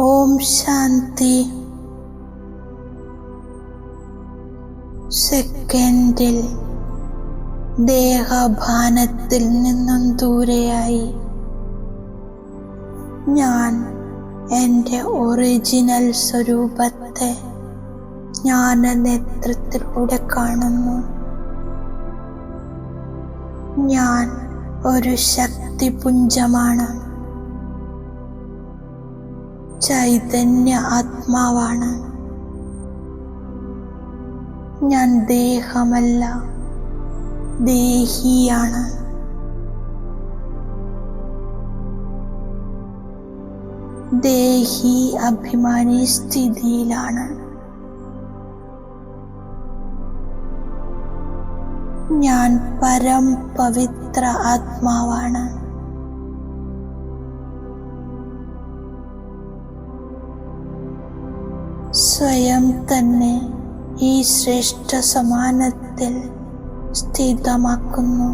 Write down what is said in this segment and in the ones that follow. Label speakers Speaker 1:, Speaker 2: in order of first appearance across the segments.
Speaker 1: ഓം ശാന്തി. സെക്കൻഡിൽ ദേഹഭാനത്തിൽ നിന്നും ദൂരെയായി. ഞാൻ എന്റെ ഒറിജിനൽ സ്വരൂപത്തെ ജ്ഞാനനേത്രത്തിലൂടെ കാണുന്നു. ഞാൻ ഒരു ശക്തിപുഞ്ചമാണ്. ചൈതന്യ ആത്മാവാണ്. ഞാൻ ദേഹമല്ല ദേഹിയാണ്. ദേഹി അഭിമാനി സ്ഥിതിയിലാണ്. ഞാൻ പരം പവിത്ര ആത്മാവാണ്. സ്വയം തന്നെ ഈ ശ്രേഷ്ഠ സമാനത്തിൽ സ്ഥിതമാക്കുന്നു.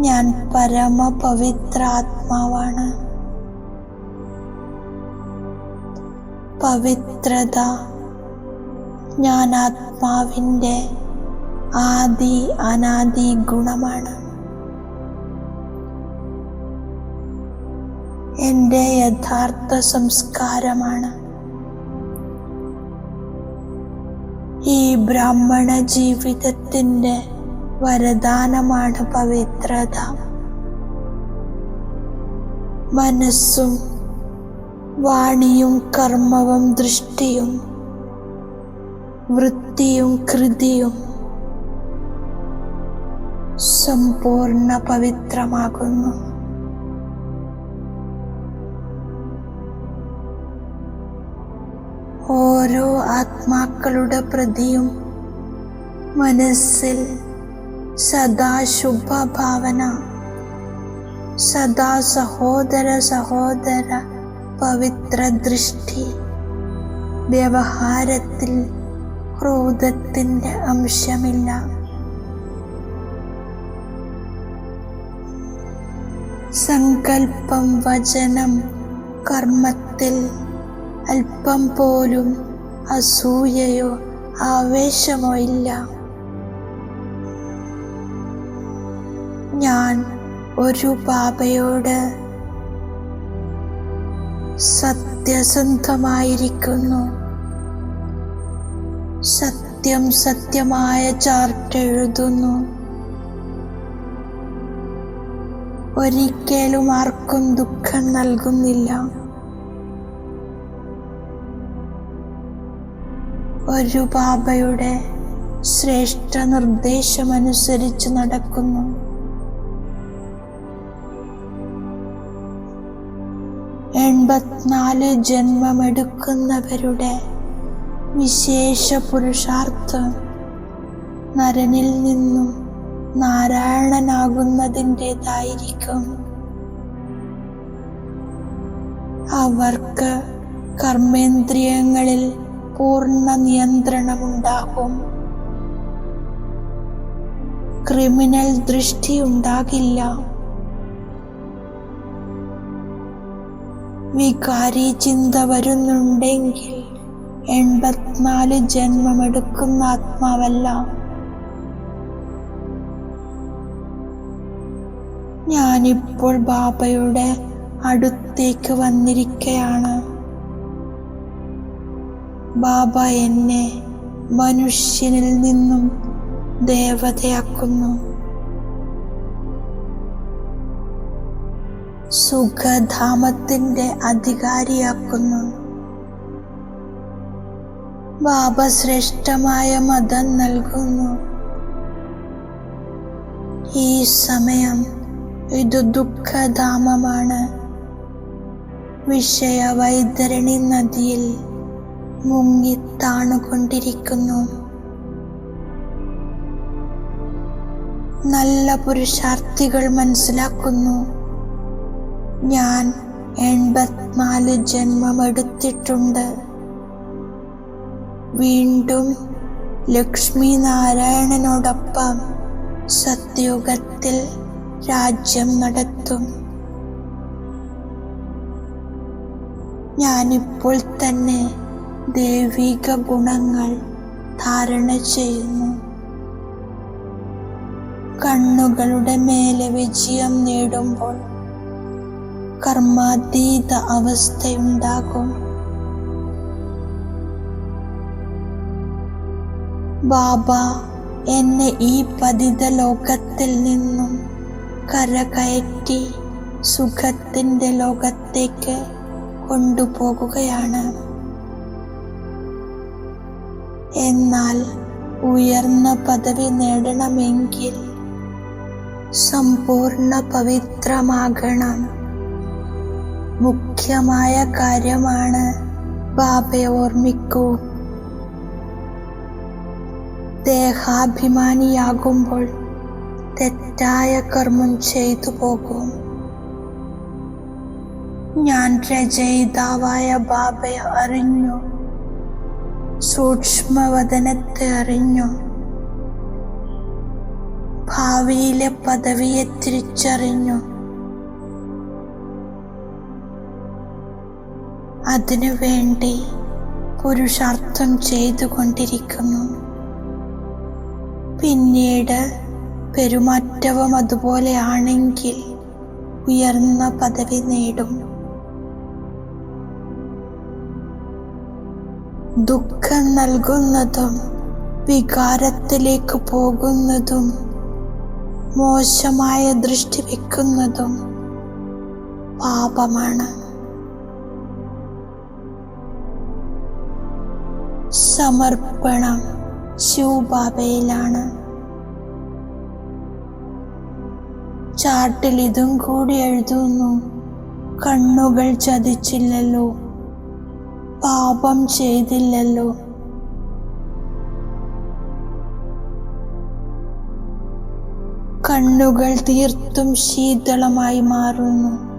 Speaker 1: ഞാൻ പരമപവിത്ര ആത്മാവാണ് പവിത്രത ഞാൻ ആത്മാവിന്റെ ആദി അനാദി ഗുണമാണ്. എന്റെ യഥാർത്ഥ സംസ്കാരമാണ്. ഈ ബ്രാഹ്മണ ജീവിതത്തിന്റെ വരദാനമാണ് പവിത്രത. മനസ്സും വാണിയും കർമ്മവും ദൃഷ്ടിയും വൃത്തിയും കൃതിയും സമ്പൂർണ പവിത്രമാകുന്നു. ഓരോ ആത്മാക്കളുടെ പ്രതിയും മനസ്സിൽ സദാ ശുഭഭാവന സദാ സഹോദര സഹോദര പവിത്ര ദൃഷ്ടി വ്യവഹാരത്തിൽ ക്രോധത്തിന്റെ അംശമില്ല. സങ്കൽപ്പം വചനം കർമ്മത്തിൽ അല്പം പോലും അസൂയയോ ആവേശമോ ഇല്ല. ഞാൻ ഒരു പാപയോട് സത്യസന്ധമായിരിക്കുന്നു. സത്യം സത്യമായ ചാർട്ട് എഴുതുന്നു. ഒരിക്കലും ആർക്കും ദുഃഖം നൽകുന്നില്ല. ഒരു ബാബയുടെ ശ്രേഷ്ഠ നിർദ്ദേശമനുസരിച്ച് നടക്കുന്നു. എൺപത്തിനാല് ജന്മമെടുക്കുന്നവരുടെ വിശേഷ പുരുഷാർത്ഥം നരനിൽ നിന്നും നാരായണനാകുന്നതിന്റെതായിരിക്കും. അവർക്ക് കർമ്മേന്ദ്രിയങ്ങളിൽ പൂർണ നിയന്ത്രണമുണ്ടാകും. ക്രിമിനൽ ദൃഷ്ടി ഉണ്ടാകില്ല വികാരി ചിന്ത വരുന്നുണ്ടെങ്കിൽ എൺപത്തിനാല് ജന്മമെടുക്കുന്ന ആത്മാവല്ല. ഞാനിപ്പോൾ ബാബയുടെ അടുത്തേക്ക് വന്നിരിക്കയാണ്. ബാബ എന്നെ മനുഷ്യനിൽ നിന്നും ദേവതയാക്കുന്നു. സുഖധാമത്തിന്റെ അധികാരിയാക്കുന്നു. ബാബ ശ്രേഷ്ഠമായ മതം നൽകുന്നു. ഈ സമയം ഇത് ദുഃഖധാമമാണ്. വിഷയ വൈതരണി നദിയിൽ മുങ്ങിത്താണുകൊണ്ടിരിക്കുന്നു. നല്ല പുരുഷാർത്ഥികൾ മനസ്സിലാക്കുന്നു. ഞാൻ എൺപത്തിനാല് ജന്മമെടുത്തിട്ടുണ്ട്. വീണ്ടും ലക്ഷ്മി നാരായണനോടൊപ്പം സത്യുഗത്തിൽ രാജ്യം നടത്തും. ഞാനിപ്പോൾ തന്നെ ദൈവിക ഗുണങ്ങൾ ധാരണ ചെയ്യുന്നു. കണ്ണുകളുടെ മേലെ വിജയം നേടുമ്പോൾ കർമാതീത അവസ്ഥയുണ്ടാകും. ബാബ എന്നെ ഈ പതിത ലോകത്തിൽ നിന്നും കരകയറ്റി സുഖത്തിന്റെ ലോകത്തേക്ക് കൊണ്ടുപോകുകയാണ്. എന്നാൽ ഉയർന്ന പദവി നേടണമെങ്കിൽ സമ്പൂർണ പവിത്രമാകണം. മുഖ്യമായ കാര്യമാണ് ബാബയെ ഓർമ്മിക്കൂ. ദേഹാഭിമാനിയാകുമ്പോൾ തെറ്റായ കർമ്മം ചെയ്തു പോകും. ഞാൻ രചയിതാവായ ബാബയെ അറിഞ്ഞു. സൂക്ഷ്മവദനത്തെ അറിഞ്ഞു. ഭാവിയിലെ പദവിയെ തിരിച്ചറിഞ്ഞു. അതിനു വേണ്ടി പുരുഷാർത്ഥം ചെയ്തുകൊണ്ടിരിക്കുന്നു. പിന്നീട് പെരുമാറ്റവും അതുപോലെയാണെങ്കിൽ ഉയർന്ന പദവി നേടും. ദുഃഖം നൽകുന്നതും വികാരത്തിലേക്ക് പോകുന്നതും മോശമായ ദൃഷ്ടി വെക്കുന്നതും പാപമാണ്. സമർപ്പണം ശിവബാബയിലാണ് ചാട്ടിൽ ഇതും കൂടി എഴുതുന്നു കണ്ണുകൾ ചതിച്ചില്ലല്ലോ. പാപം ചെയ്തില്ലല്ലോ. കണ്ണുകൾ തീർത്തും ശീതളമായി മാറുന്നു.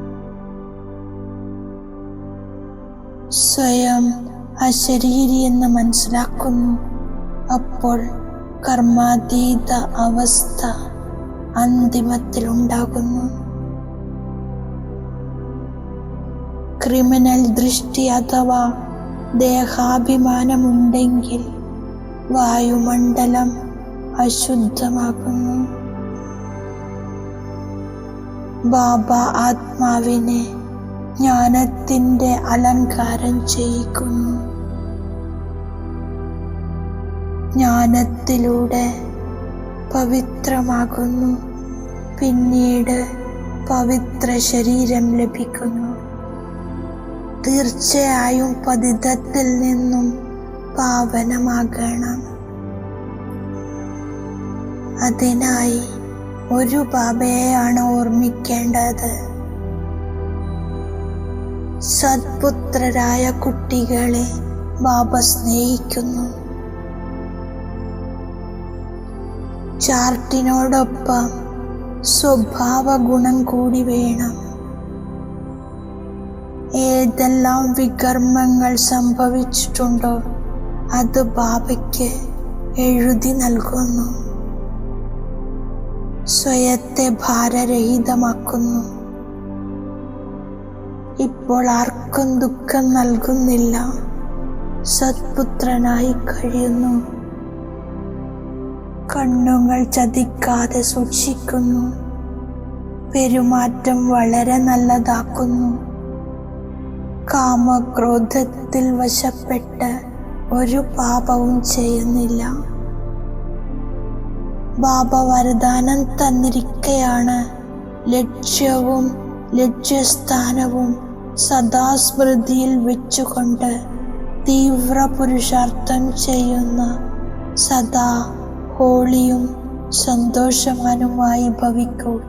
Speaker 1: സ്വയം അശരീരി എന്ന് മനസ്സിലാക്കുന്നു. അപ്പോൾ കർമാതീത അവസ്ഥ അന്തിമത്തിൽ ഉണ്ടാകുന്നു ക്രിമിനൽ ദൃഷ്ടി അഥവാ ദേഹാഭിമാനമുണ്ടെങ്കിൽ വായുമണ്ഡലം അശുദ്ധമാകുന്നു. ബാബ ആത്മാവിനെ ജ്ഞാനത്തിന്റെ അലങ്കാരം ചെയ്യിക്കുന്നു. ജ്ഞാനത്തിലൂടെ പവിത്രമാകുന്നു. പിന്നീട് പവിത്ര ശരീരം ലഭിക്കുന്നു. തീർച്ചയായും പതിതത്തിൽ നിന്നും പാവനമാകണം. അതിനായി ഒരു ബാബയെയാണ് ഓർമ്മിക്കേണ്ടത്. സത്പുത്രരായ കുട്ടികളെ ബാബ സ്നേഹിക്കുന്നു. ചാർട്ടിനോടൊപ്പം സ്വഭാവ ഗുണം കൂടി വേണം. ഏതെല്ലാം വികർമ്മങ്ങൾ സംഭവിച്ചിട്ടുണ്ടോ അത് ബാബയ്ക്ക് എഴുതി നൽകുന്നു. സ്വയത്തെ ഭാരരഹിതമാക്കുന്നു. ഇപ്പോൾ ആർക്കും ദുഃഖം നൽകുന്നില്ല. സത്പുത്രനായി കഴിയുന്നു. കണ്ണുകൾ ചതിക്കാതെ സൂക്ഷിക്കുന്നു. പെരുമാറ്റം വളരെ നല്ലതാക്കുന്നു. കാമക്രോധത്തിൽ വശപ്പെട്ട് ഒരു പാപവും ചെയ്യുന്നില്ല. ബാബ വരദാനം തന്നിരിക്കയാണ്. ലക്ഷ്യവും ലക്ഷ്യസ്ഥാനവും സദാസ്മൃതിയിൽ വെച്ചുകൊണ്ട് തീവ്ര പുരുഷാർത്ഥം ചെയ്യുന്ന സദാ ഹോളിയും സന്തോഷവാനുമായി ഭവിക്കൂ.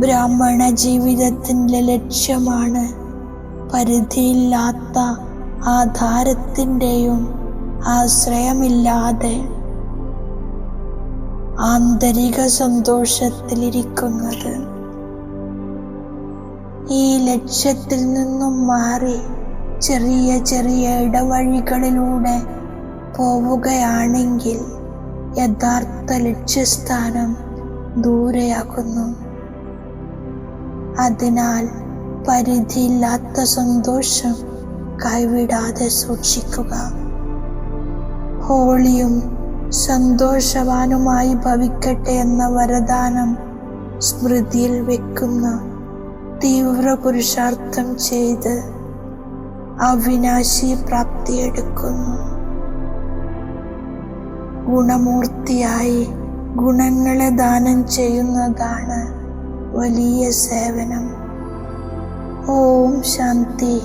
Speaker 1: ബ്രാഹ്മണ ജീവിതത്തിന്റെ ലക്ഷ്യമാണ് പരിധിയില്ലാത്ത ആധാരത്തിന്റെയും ആശ്രയമില്ലാതെ ആന്തരിക സന്തോഷത്തിലിരിക്കുന്നത്. ഈ ലക്ഷ്യത്തിൽ നിന്നും മാറി ചെറിയ ചെറിയ ഇടവഴികളിലൂടെ പോവുകയാണെങ്കിൽ യഥാർത്ഥ ലക്ഷ്യസ്ഥാനം ദൂരെയാകുന്നു. അതിനാൽ പരിധിയില്ലാത്ത സന്തോഷം കൈവിടാതെ സൂക്ഷിക്കുക. ഹോളിയും സന്തോഷവാനുമായി ഭവിക്കട്ടെ എന്ന വരദാനം സ്മൃതിയിൽ വെക്കുന്ന തീവ്ര പുരുഷാർത്ഥം ചെയ്ത് അവിനാശി പ്രാപ്തിയെടുക്കുന്നു ഗുണമൂർത്തിയായി ഗുണങ്ങളെ ദാനം ചെയ്യുന്നതാണ് വലിയ സേവനം. ഓം ശാന്തി.